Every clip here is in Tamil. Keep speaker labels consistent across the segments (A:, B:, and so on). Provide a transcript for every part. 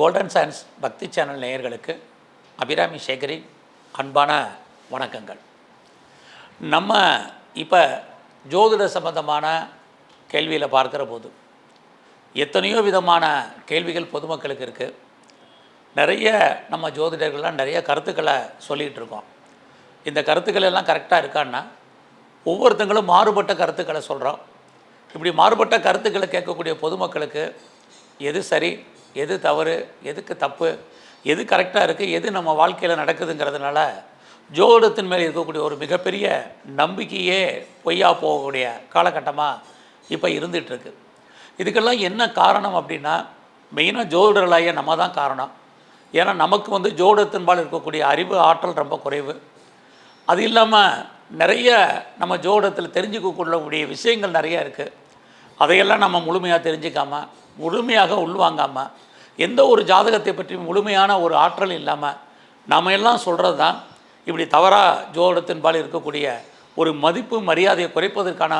A: கோல்டன் சயின்ஸ் பக்தி சேனல் நேயர்களுக்கு அபிராமி சேகரின் அன்பான வணக்கங்கள். நம்ம இப்போ ஜோதிட சம்பந்தமான கேள்வியில் பார்க்குற போது எத்தனையோ விதமான கேள்விகள் பொதுமக்களுக்கு இருக்குது நிறைய நம்ம ஜோதிடர்கள்லாம் நிறைய கருத்துக்களை சொல்லிகிட்டு இருக்கோம். இந்த கருத்துக்கள் எல்லாம் கரெக்டாக இருக்கான்னா ஒவ்வொருத்தங்களும் மாறுபட்ட கருத்துக்களை சொல்கிறோம் இப்படி மாறுபட்ட கருத்துக்களை கேட்கக்கூடிய பொதுமக்களுக்கு எது சரி எது தவறு எதுக்கு தப்பு எது கரெக்டாக இருக்குது எது நம்ம வாழ்க்கையில் நடக்குதுங்கிறதுனால ஜோதிடத்தின் மேல் இருக்கக்கூடிய ஒரு மிகப்பெரிய நம்பிக்கையே பொய்யா போகக்கூடிய காலகட்டமாக இப்போ இருந்துகிட்ருக்கு இதுக்கெல்லாம் என்ன காரணம் அப்படின்னா மெயினாக ஜோதிடர்களாகிய நம்ம தான் காரணம். ஏன்னா நமக்கு வந்து ஜோதிடத்தின்பால் இருக்கக்கூடிய அறிவு ஆற்றல் ரொம்ப குறைவு. அது இல்லாமல் நிறைய நம்ம ஜோடத்தில் தெரிஞ்சுக்கக்கூடிய விஷயங்கள் நிறைய இருக்குது அதையெல்லாம் நம்ம முழுமையாக தெரிஞ்சுக்காமல் முழுமையாக உள்வாங்காமல் எந்த ஒரு ஜாதகத்தை பற்றி முழுமையான ஒரு ஆற்றல் இல்லாமல் நாம எல்லாம் சொல்கிறது தான் இப்படி தவறாக ஜோடத்தின்பால் இருக்கக்கூடிய ஒரு மதிப்பு மரியாதையை குறைப்பதற்கான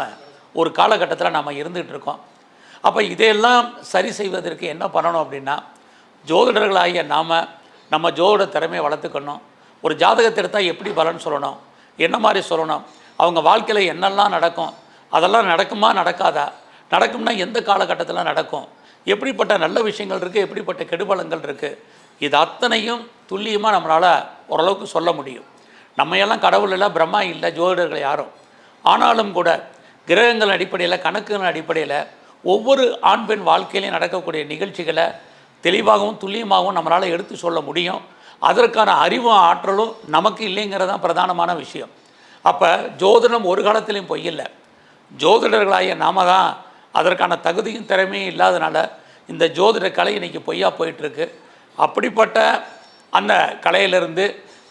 A: ஒரு காலகட்டத்தில் நம்ம இருந்துகிட்டு இருக்கோம். அப்போ இதையெல்லாம் சரி செய்வதற்கு என்ன பண்ணணும் அப்படின்னா ஜோதிடர்களாகிய நாம் நம்ம ஜோதிட திறமையை வளர்த்துக்கணும். ஒரு ஜாதகத்தை எடுத்தால் எப்படி பலன் சொல்லணும்? என்ன மாதிரி சொல்லணும்? அவங்க வாழ்க்கையில் என்னெல்லாம் நடக்கும்? அதெல்லாம் நடக்குமா நடக்காதா? நடக்கும்னா எந்த காலகட்டத்தில் நடக்கும்? எப்படிப்பட்ட நல்ல விஷயங்கள் இருக்குது எப்படிப்பட்ட கெடுபலங்கள் இருக்குது இது அத்தனையும் துல்லியமாக நம்மளால் ஓரளவுக்கு சொல்ல முடியும். நம்ம எல்லாம் கடவுள் இல்லை பிரம்மா இல்லை ஜோதிடர்கள் யாரும். ஆனாலும் கூட கிரகங்கள் அடிப்படையில் கணக்குகள் அடிப்படையில் ஒவ்வொரு ஆண் பெண் வாழ்க்கையிலையும் நடக்கக்கூடிய நிகழ்ச்சிகளை தெளிவாகவும் துல்லியமாகவும் நம்மளால் எடுத்து சொல்ல முடியும். அதற்கான அறிவும் ஆற்றலும் நமக்கு இல்லைங்கிறது தான் பிரதானமான விஷயம். அப்போ ஜோதிடம் ஒரு காலத்திலையும் பொய்யில்லை ஜோதிடர்களாகிய நாம தான் அதற்கான தகுதியும் திறமையும் இல்லாதனால இந்த ஜோதிட கலை இன்றைக்கி பொய்யா போயிட்டுருக்கு. அப்படிப்பட்ட அந்த கலையிலிருந்து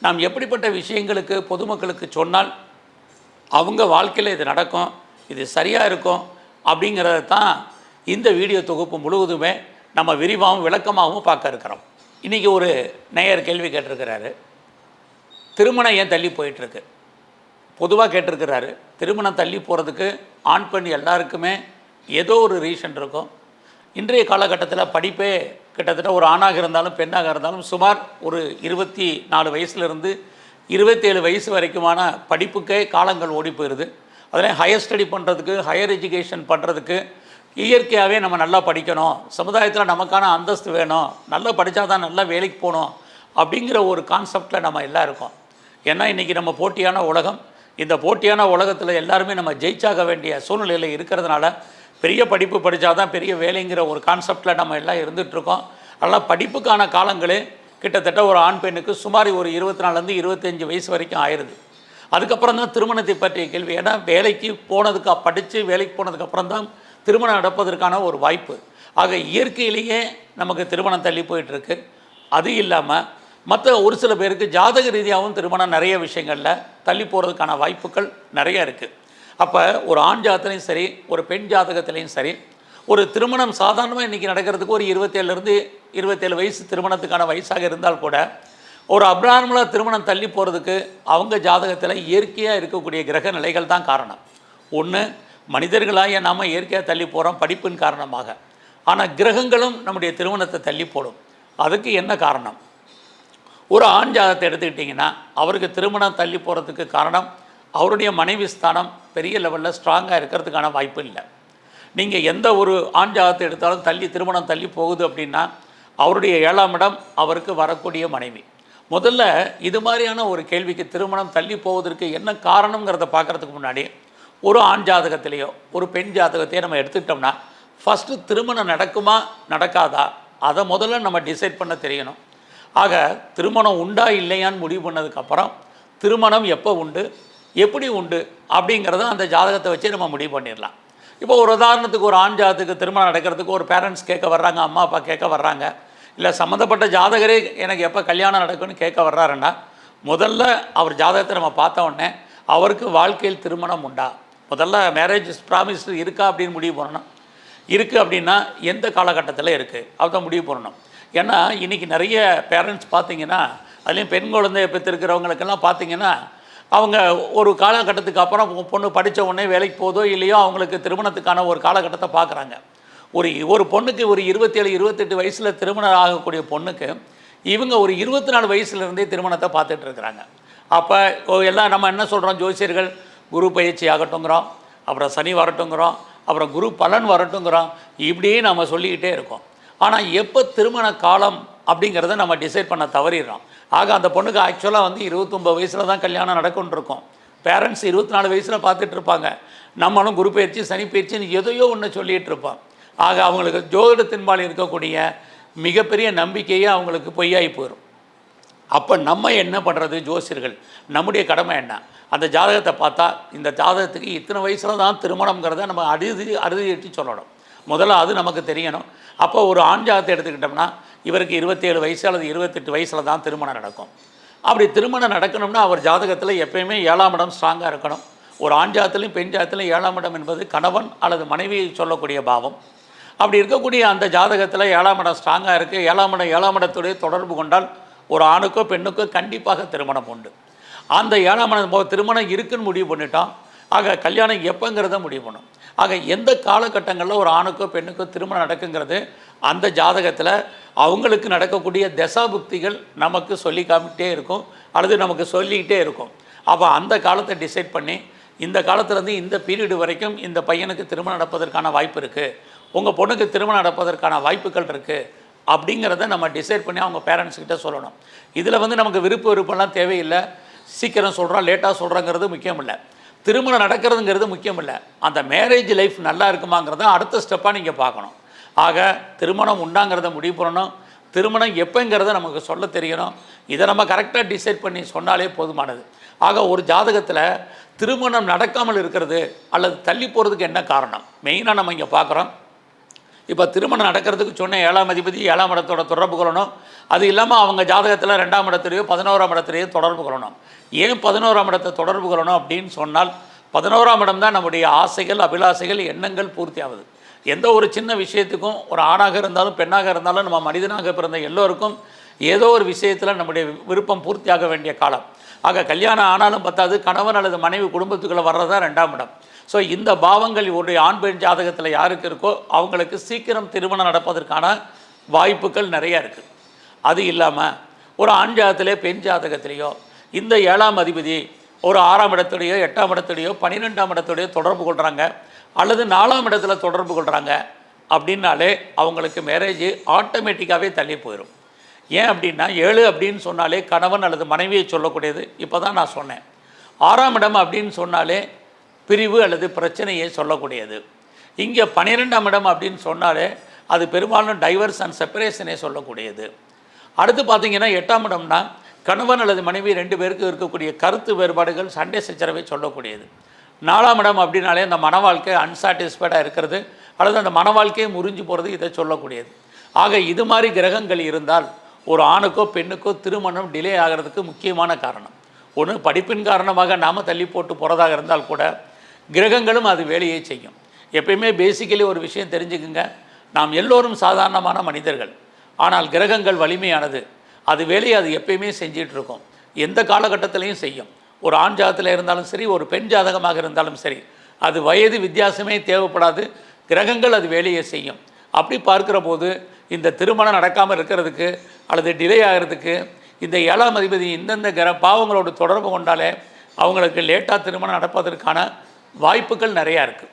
A: நாம் எப்படிப்பட்ட விஷயங்களுக்கு பொதுமக்களுக்கு சொன்னால் அவங்க வாழ்க்கையில் இது நடக்கும் இது சரியாக இருக்கும் அப்படிங்கிறத தான் இந்த வீடியோ தொகுப்பு முழுவதுமே நம்ம விரிவாகவும் விளக்கமாகவும் பார்க்க இருக்கிறோம். இன்றைக்கி ஒரு நேயர் கேள்வி கேட்டிருக்கிறாரு. திருமணம் ஏன் தள்ளி போயிட்டுருக்கு? பொதுவாக கேட்டிருக்கிறாரு. திருமணம் தள்ளி போகிறதுக்கு ஆண் பெண் எல்லாருக்குமே ஏதோ ஒரு ரீசன் இருக்கும். இன்றைய காலகட்டத்தில் படிப்பே கிட்டத்தட்ட ஒரு ஆணாக இருந்தாலும் பெண்ணாக இருந்தாலும் சுமார் ஒரு இருபத்தி நாலு வயசுலேருந்து இருபத்தேழு வயசு வரைக்குமான படிப்புக்கே காலங்கள் ஓடி போயிடுது அதில் ஹையர் ஸ்டடி பண்ணுறதுக்கு ஹையர் எஜுகேஷன் பண்ணுறதுக்கு இயற்கையாகவே நம்ம நல்லா படிக்கணும். சமுதாயத்தில் நமக்கான அந்தஸ்து வேணும். நல்லா படித்தா தான் நல்லா வேலைக்கு போகணும் அப்படிங்கிற ஒரு கான்செப்டில் நம்ம எல்லாம் இருக்கோம். ஏன்னா இன்றைக்கி நம்ம போட்டியான உலகம் இந்த போட்டியான உலகத்தில் எல்லாருமே நம்ம ஜெயிச்சாக வேண்டிய சூழ்நிலையில் இருக்கிறதுனால பெரிய படிப்பு படித்தா தான் பெரிய வேலைங்கிற ஒரு கான்செப்டில் நம்ம எல்லாம் இருந்துகிட்ருக்கோம் அதனால் படிப்புக்கான காலங்களே கிட்டத்தட்ட ஒரு ஆண் பெண்ணுக்கு சுமார் ஒரு இருபத்தி நாலுலேருந்து இருபத்தஞ்சி வயசு வரைக்கும் ஆயிடுது அதுக்கப்புறம் தான் திருமணத்தை பற்றிய கேள்வி. ஏன்னா வேலைக்கு போனதுக்கு படித்து வேலைக்கு போனதுக்கப்புறம் தான் திருமணம் நடப்பதற்கான ஒரு வாய்ப்பு. ஆக இயற்கையிலேயே நமக்கு திருமணம் தள்ளி போயிட்டுருக்கு. அது இல்லாமல் மற்ற ஒரு சில பேருக்கு ஜாதக ரீதியாகவும் திருமணம் நிறைய விஷயங்களில் தள்ளி போகிறதுக்கான வாய்ப்புகள் நிறைய இருக்குது அப்போ ஒரு ஆண் ஜாதகத்துலேயும் சரி ஒரு பெண் ஜாதகத்துலேயும் சரி ஒரு திருமணம் சாதாரணமாக இன்றைக்கி நடக்கிறதுக்கு ஒரு இருபத்தேழுலேருந்து இருபத்தேழு வயசு திருமணத்துக்கான வயசாக இருந்தால் கூட ஒரு அப்ரார்மலாக திருமணம் தள்ளி போகிறதுக்கு அவங்க ஜாதகத்தில் இயற்கையாக இருக்கக்கூடிய கிரக நிலைகள் தான் காரணம். ஒன்று மனிதர்களாகிய நாம் இயற்கையாக தள்ளி போகிறோம் படிப்பின் காரணமாக. ஆனால் கிரகங்களும் நம்முடைய திருமணத்தை தள்ளி போடும். அதுக்கு என்ன காரணம்? ஒரு ஆண் ஜாதகத்தை எடுத்துக்கிட்டிங்கன்னா அவருக்கு திருமணம் தள்ளி போகிறதுக்கு காரணம் அவருடைய மனைவி ஸ்தானம் பெரிய லெவலில் ஸ்ட்ராங்காக இருக்கிறதுக்கான வாய்ப்பு இல்லை. நீங்கள் எந்த ஒரு ஆண் ஜாதகத்தை எடுத்தாலும் தள்ளி திருமணம் தள்ளி போகுது அப்படின்னா அவருடைய ஏழாம் இடம் அவருக்கு வரக்கூடிய மனைவி. முதல்ல இது மாதிரியான ஒரு கேள்விக்கு திருமணம் தள்ளி போவதற்கு என்ன காரணங்கிறத பார்க்குறதுக்கு முன்னாடி ஒரு ஆண் ஜாதகத்திலேயோ ஒரு பெண் ஜாதகத்தையோ நம்ம எடுத்துக்கிட்டோம்னா ஃபஸ்ட்டு திருமணம் நடக்குமா நடக்காதா அதை முதல்ல நம்ம டிசைட் பண்ண தெரியணும். ஆக திருமணம் உண்டா இல்லையான்னு முடிவு பண்ணதுக்கப்புறம் திருமணம் எப்போ உண்டு எப்படி உண்டு அப்படிங்கிறத அந்த ஜாதகத்தை வச்சு நம்ம முடிவு பண்ணிடலாம். இப்போ ஒரு உதாரணத்துக்கு ஒரு ஆண் ஜாதகத்துக்கு திருமணம் நடக்கிறதுக்கு ஒரு பேரண்ட்ஸ் கேட்க வர்றாங்க அம்மா அப்பா கேட்க வர்றாங்க. இல்லை சம்மந்தப்பட்ட ஜாதகரே எனக்கு எப்போ கல்யாணம் நடக்கும்னு கேட்க வர்றாருன்னா முதல்ல அவர் ஜாதகத்தை நம்ம பார்த்த உடனே அவருக்கு வாழ்க்கையில் திருமணம் உண்டா? முதல்ல மேரேஜ் ப்ராமிஸ் இருக்கா அப்படின்னு முடிவு பண்ணணும். இருக்குது அப்படின்னா எந்த காலகட்டத்தில் இருக்குது அதுதான் முடிவு பண்ணணும். ஏன்னா இன்றைக்கி நிறைய பேரண்ட்ஸ் பார்த்தீங்கன்னா அதுலேயும் பெண் குழந்தைய பெற்றிருக்கிறவங்களுக்கெல்லாம் பார்த்தீங்கன்னா அவங்க ஒரு காலகட்டத்துக்கு அப்புறம் பொண்ணு படித்த உடனே வேலைக்கு போதோ இல்லையோ அவங்களுக்கு திருமணத்துக்கான ஒரு காலகட்டத்தை பார்க்குறாங்க. ஒரு ஒரு பொண்ணுக்கு ஒரு இருபத்தேழு இருபத்தெட்டு வயசில் திருமணம் ஆகக்கூடிய பொண்ணுக்கு இவங்க ஒரு இருபத்தி நாலு வயசுலேருந்தே திருமணத்தை பார்த்துட்டு இருக்கிறாங்க. அப்போ எல்லாம் நம்ம என்ன சொல்கிறோம் ஜோசியர்கள் குரு பயிற்சி ஆகட்டுங்கிறோம் அப்புறம் சனி வரட்டுங்கிறோம் அப்புறம் குரு பலன் வரட்டுங்கிறோம் இப்படியே நம்ம சொல்லிக்கிட்டே இருக்கோம். ஆனால் எப்போ திருமண காலம் அப்படிங்கிறத நம்ம டிசைட் பண்ண தவறிடுறோம். ஆக அந்த பொண்ணுக்கு ஆக்சுவலாக வந்து இருபத்தொம்பது வயசில் தான் கல்யாணம் நடக்கும்னு இருக்கும் பேரண்ட்ஸ் இருபத்தி நாலு வயசில் பார்த்துட்டு இருப்பாங்க. நம்மளும் குரு பயிற்சி சனி பயிற்சின்னு எதையோ ஒன்று சொல்லிகிட்டு இருப்போம். ஆக அவங்களுக்கு ஜோதிடத்தின்பால் இருக்கக்கூடிய மிகப்பெரிய நம்பிக்கையே அவங்களுக்கு பொய்யாகி போயிடும் அப்போ நம்ம என்ன பண்ணுறது ஜோசியர்கள்? நம்முடைய கடமை என்ன? அந்த ஜாதகத்தை பார்த்தா இந்த ஜாதகத்துக்கு இத்தனை வயசில் தான் திருமணங்கிறத நம்ம அறுதி அறுதியிட்டு சொல்லணும். முதல்ல அது நமக்கு தெரியணும். அப்போ ஒரு ஆண் ஜாதகத்தை எடுத்துக்கிட்டோம்னா இவருக்கு இருபத்தேழு வயசு அல்லது இருபத்தெட்டு வயசில் தான் திருமணம் நடக்கும். அப்படி திருமணம் நடக்கணும்னா அவர் ஜாதகத்தில் எப்பயுமே ஏழாம் இடம் ஸ்ட்ராங்காக இருக்கணும். ஒரு ஆண் ஜாதத்திலையும் பெண் ஜாதத்திலையும் ஏழாம் இடம் என்பது கணவன் அல்லது மனைவியை சொல்லக்கூடிய பாவம். அப்படி இருக்கக்கூடிய அந்த ஜாதகத்தில் ஏழாம் இடம் ஸ்ட்ராங்காக இருக்குது ஏழாம் இடம் ஏழாம் இடத்துடைய தொடர்பு கொண்டால் ஒரு ஆணுக்கோ பெண்ணுக்கோ கண்டிப்பாக திருமணம் உண்டு. அந்த ஏழாம் இடம் திருமணம் இருக்குன்னு முடிவு பண்ணிட்டோம். ஆக கல்யாணம் எப்போங்கிறத முடிவு பண்ணும். ஆக எந்த காலகட்டங்களில் ஒரு ஆணுக்கோ பெண்ணுக்கோ திருமணம் நடக்குங்கிறது அந்த ஜாதகத்தில் அவங்களுக்கு நடக்கக்கூடிய தசாபுக்திகள் நமக்கு சொல்லி காமிக்கிட்டே இருக்கும் அல்லது நமக்கு சொல்லிக்கிட்டே இருக்கும். அப்போ அந்த காலத்தை டிசைட் பண்ணி இந்த காலத்துலேருந்து இந்த பீரியடு வரைக்கும் இந்த பையனுக்கு திருமணம் நடப்பதற்கான வாய்ப்பு இருக்குது உங்கள் பொண்ணுக்கு திருமணம் நடப்பதற்கான வாய்ப்புகள் இருக்குது அப்படிங்கிறத நம்ம டிசைட் பண்ணி அவங்க பேரண்ட்ஸ்கிட்ட சொல்லணும். இதில் வந்து நமக்கு விருப்ப விருப்பம்லாம் தேவையில்லை. சீக்கிரம் சொல்கிறோம் லேட்டாக சொல்கிறோங்கிறது முக்கியம் இல்லை திருமணம் நடக்கிறதுங்கிறது முக்கியம் இல்லை அந்த மேரேஜ் லைஃப் நல்லா இருக்குமாங்கிறத அடுத்த ஸ்டெப்பாக நீங்கள் பார்க்கணும். ஆக திருமணம் உண்டாங்கிறத முடிவு பண்ணணும். திருமணம் எப்போங்கிறத நமக்கு சொல்ல தெரியணும். இதை நம்ம கரெக்டாக டிசைட் பண்ணி சொன்னாலே போதுமானது. ஆக ஒரு ஜாதகத்தில் திருமணம் நடக்காமல் இருக்கிறது அல்லது தள்ளி போகிறதுக்கு என்ன காரணம்? மெயினாக நம்ம இங்கே பார்க்குறோம். இப்போ திருமணம் நடக்கிறதுக்கு சொன்ன ஏழாம் அதிபதி ஏழாம் இடத்தோட தொடர்பு கொள்ளணும். அது இல்லாமல் அவங்க ஜாதகத்தில் ரெண்டாம் இடத்துலையோ பதினோராம் இடத்துலையோ தொடர்பு கொள்ளணும். ஏன் பதினோராம் இடத்தை தொடர்பு கொள்ளணும் அப்படின்னு சொன்னால் பதினோராம் இடம் தான் நம்முடைய ஆசைகள் அபிலாசைகள் எண்ணங்கள் பூர்த்தி ஆகுது எந்த ஒரு சின்ன விஷயத்துக்கும் ஒரு ஆணாக இருந்தாலும் பெண்ணாக இருந்தாலும் நம்ம மனிதனாக பிறந்த எல்லோருக்கும் ஏதோ ஒரு விஷயத்தில் நம்முடைய விருப்பம் பூர்த்தியாக வேண்டிய காலம். ஆக கல்யாணம் ஆனாலும் பத்தாது கணவன் அல்லது மனைவி குடும்பத்துக்குள்ளே வர்றதா ரெண்டாம் இடம். ஸோ இந்த பாவங்கள் இவருடைய ஆண் பெண் ஜாதகத்தில் யாருக்கு இருக்கோ அவங்களுக்கு சீக்கிரம் திருமணம் நடப்பதற்கான வாய்ப்புகள் நிறையா இருக்குது அது இல்லாமல் ஒரு ஆண் ஜாதகத்திலே பெண் ஜாதகத்திலேயோ இந்த ஏழாம் அதிபதி ஒரு ஆறாம் இடத்துலையோ எட்டாம் இடத்துடையோ பன்னிரெண்டாம் இடத்துடையோ தொடர்பு கொள்கிறாங்க அல்லது நாலாம் இடத்துல தொடர்பு கொள்கிறாங்க அப்படின்னாலே அவங்களுக்கு மேரேஜ் ஆட்டோமேட்டிக்காகவே தள்ளி போயிடும் ஏன் அப்படின்னா ஏழு அப்படின்னு சொன்னாலே கணவன் அல்லது மனைவியை சொல்லக்கூடியது. இப்போ தான் நான் சொன்னேன். ஆறாம் இடம் அப்படின்னு சொன்னாலே பிரிவு அல்லது பிரச்சனையை சொல்லக்கூடியது. இங்கே பன்னிரெண்டாம் இடம் அப்படின்னு சொன்னாலே அது பெரும்பாலும் டைவர்ஸ் அண்ட் செப்பரேஷனே சொல்லக்கூடியது. அடுத்து பார்த்தீங்கன்னா எட்டாம் இடம்னா கணவன் அல்லது மனைவி ரெண்டு பேருக்கு இருக்கக்கூடிய கருத்து வேறுபாடுகள் சண்டை சச்சரவை சொல்லக்கூடியது. நாலாம் இடம் அப்படின்னாலே அந்த மன வாழ்க்கை அன்சாட்டிஸ்ஃபைடாக இருக்கிறது அல்லது அந்த மன வாழ்க்கையை முறிஞ்சு போகிறது இதை சொல்லக்கூடியது. ஆக இது மாதிரி கிரகங்கள் இருந்தால் ஒரு ஆணுக்கோ பெண்ணுக்கோ திருமணம் டிலே ஆகிறதுக்கு முக்கியமான காரணம். ஒன்று படிப்பின் காரணமாக நாம் தள்ளி போட்டு போகிறதாக இருந்தால் கூட கிரகங்களும் அது வேலையை செய்யும். எப்பயுமே பேசிக்கலி ஒரு விஷயம் தெரிஞ்சுக்குங்க. நாம் எல்லோரும் சாதாரணமான மனிதர்கள். ஆனால் கிரகங்கள் வலிமையானது. அது வேலையை அது எப்பயுமே செஞ்சிட்டு எந்த காலகட்டத்திலையும் செய்யும். ஒரு ஆண் ஜாதத்தில் இருந்தாலும் சரி ஒரு பெண் ஜாதகமாக இருந்தாலும் சரி அது வயது வித்தியாசமே தேவைப்படாது. கிரகங்கள் அது வேலையை செய்யும். அப்படி பார்க்கிற போது இந்த திருமணம் நடக்காமல் இருக்கிறதுக்கு அல்லது டிலே ஆகிறதுக்கு இந்த ஏழாம் அதிபதி இந்தந்த கிர பாவங்களோட தொடர்பு கொண்டாலே அவங்களுக்கு லேட்டாக திருமணம் நடப்பதற்கான வாய்ப்புகள் நிறையா இருக்குது